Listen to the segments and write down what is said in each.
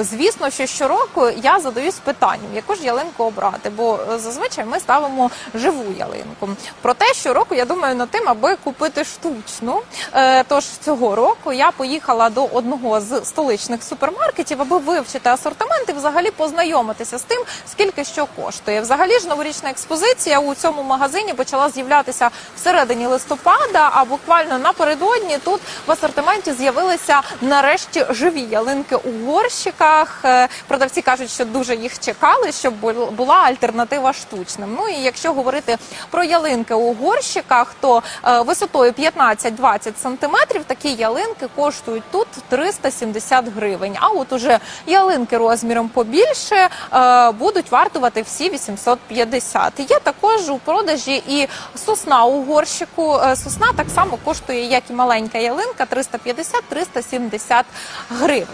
Звісно, що щороку я задаюсь питанням, яку ж ялинку обрати, бо е, зазвичай ми ставимо живу ялинку. Проте щороку я думаю над тим, аби купити штучну. Е, Тож цього року я поїхала до одного з столичних супермаркетів, аби вивчити асортимент і взагалі познайомитися з тим, скільки що коштує. Взагалі ж новорічна експозиція у цьому магазині почала з'являтися всередині листопада, а буквально напередодні тут в асортименті з'явилися нарешті живі ялинки у горщиках. Е, Продавці кажуть, що дуже їх чекали, щоб бу- була альтернатива штучним. Ну і якщо говорити про ялинки у горщиках, то е, висотою 15-20 сантиметрів такі ялинки коштують тут 370 гривень. А от уже ялинки розміром побільше е, будуть вартувати всі 850. Є також у продажі і сосна у горщику. Сосна так само коштує, як і маленька ялинка, 350-370 гривень.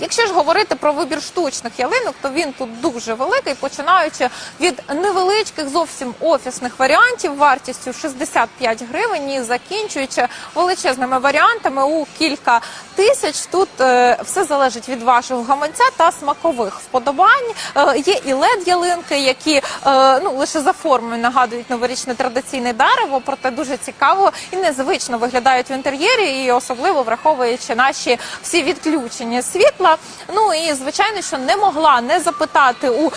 Якщо ж говорити про вибір штучних ялинок, то він тут дуже великий, починаючи від невеличких зовсім офісних варіантів вартістю 65 гривень і закінчуючи величезними варіантами у кілька тисяч. Тут е, все залежить від вашого гаманця та смакових вподобань. Е, є і led ялинки, які е, ну лише за формою нагадують новорічне традиційне дерево, проте дуже цікаво і незвично виглядають в інтер'єрі, і особливо враховуючи наші всі відключення світла. Ну і звичайно, що не могла не запитати у е,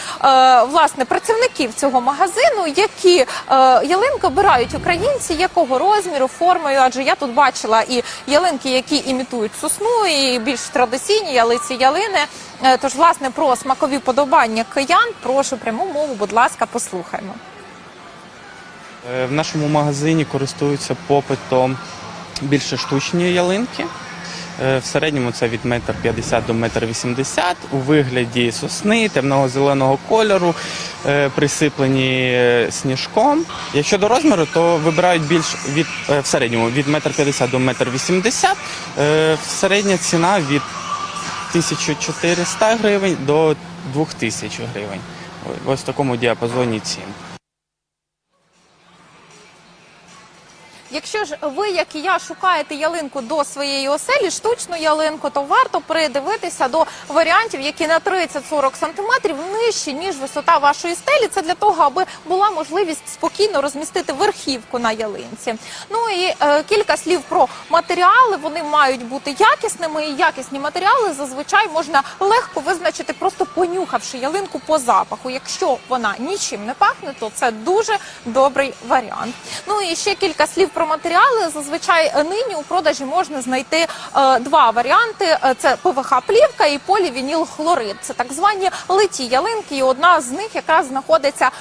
власне працівників цього магазину, які е, ялинки обирають українці, якого розміру, формою. Адже я тут бачила і ялинки, які імітують сосну, і більш традиційні ялиці ялини. Е, Тож, власне, про смакові подобання киян, прошу пряму мову, будь ласка, послухаймо. Е, В нашому магазині користуються попитом більше штучні ялинки. Е, В середньому це від 1,50 м до 1,80 м у вигляді сосни, темного зеленого кольору, е, присиплені е, сніжком. Якщо до розміру, то вибирають більш від в середньому від 1,50 м до 1,80 м. Е, Середня ціна від 1400 гривень до 2000 гривень. Ось в такому діапазоні цін. Якщо ж ви, як і я, шукаєте ялинку до своєї оселі, штучну ялинку, то варто придивитися до варіантів, які на 30-40 сантиметрів нижчі ніж висота вашої стелі. Це для того, аби була можливість спокійно розмістити верхівку на ялинці. Ну і е, кілька слів про матеріали. Вони мають бути якісними. І якісні матеріали зазвичай можна легко визначити, просто понюхавши ялинку по запаху. Якщо вона нічим не пахне, то це дуже добрий варіант. Ну і ще кілька слів про матеріали. Зазвичай нині у продажі можна знайти е, два варіанти: Е, це ПВХ плівка і полівініл хлорид. Це так звані литі ялинки. І одна з них якраз знаходиться.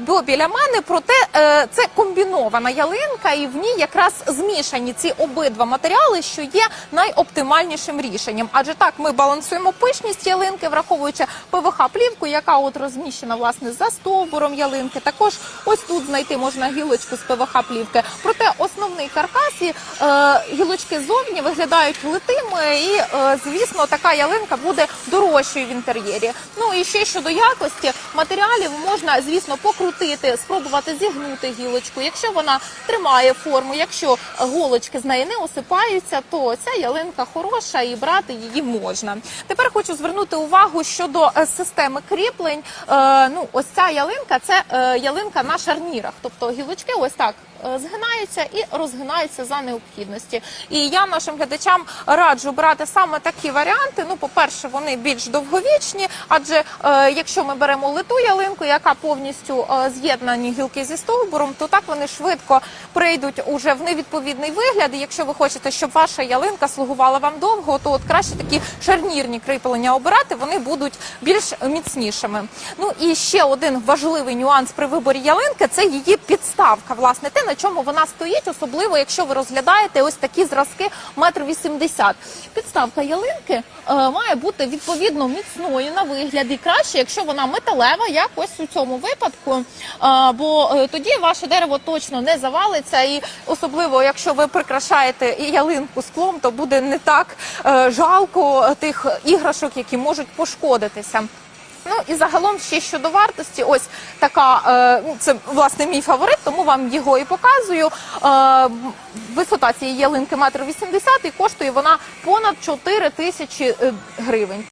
Біля мене, проте е, це комбінована ялинка, і в ній якраз змішані ці обидва матеріали, що є найоптимальнішим рішенням. Адже так ми балансуємо пишність ялинки, враховуючи ПВХ плівку, яка от розміщена власне за стовбуром ялинки. Також ось тут знайти можна гілочку з ПВХ плівки. Проте основний каркас і е, гілочки зовні виглядають литими, і е, звісно, така ялинка буде дорожчою в інтер'єрі. Ну і ще щодо якості матеріалів можна, звісно, покрутити, спробувати зігнути гілочку. Якщо вона тримає форму, якщо голочки з неї не осипаються, то ця ялинка хороша і брати її можна. Тепер хочу звернути увагу щодо е, системи кріплень. Е, ну, ось ця ялинка це е, ялинка на шарнірах, тобто гілочки ось так. Е, Згинаються і розгинаються за необхідності. І я нашим глядачам раджу брати саме такі варіанти. Ну, по-перше, вони більш довговічні, адже е, якщо ми беремо литу ялинку, яка повністю е, з'єднані гілки зі стовбуром, то так вони швидко прийдуть уже в невідповідний вигляд. І якщо ви хочете, щоб ваша ялинка слугувала вам довго, то от краще такі шарнірні кріплення обирати, вони будуть більш міцнішими. Ну і ще один важливий нюанс при виборі ялинки це її підставка. Власне, те на чому вона стоїть, особливо якщо ви розглядаєте ось такі зразки метр вісімдесят. Підставка ялинки е, має бути відповідно міцною на вигляд і краще, якщо вона металева, як ось у цьому випадку. Е, бо е, тоді ваше дерево точно не завалиться, і особливо, якщо ви прикрашаєте ялинку склом, то буде не так е, жалко тих іграшок, які можуть пошкодитися. Ну і загалом ще щодо вартості, ось така е, ну, це власне мій фаворит, тому вам його і показую. Е, висота цієї ялинки метр вісімдесят і коштує вона понад 4 тисячі е, гривень.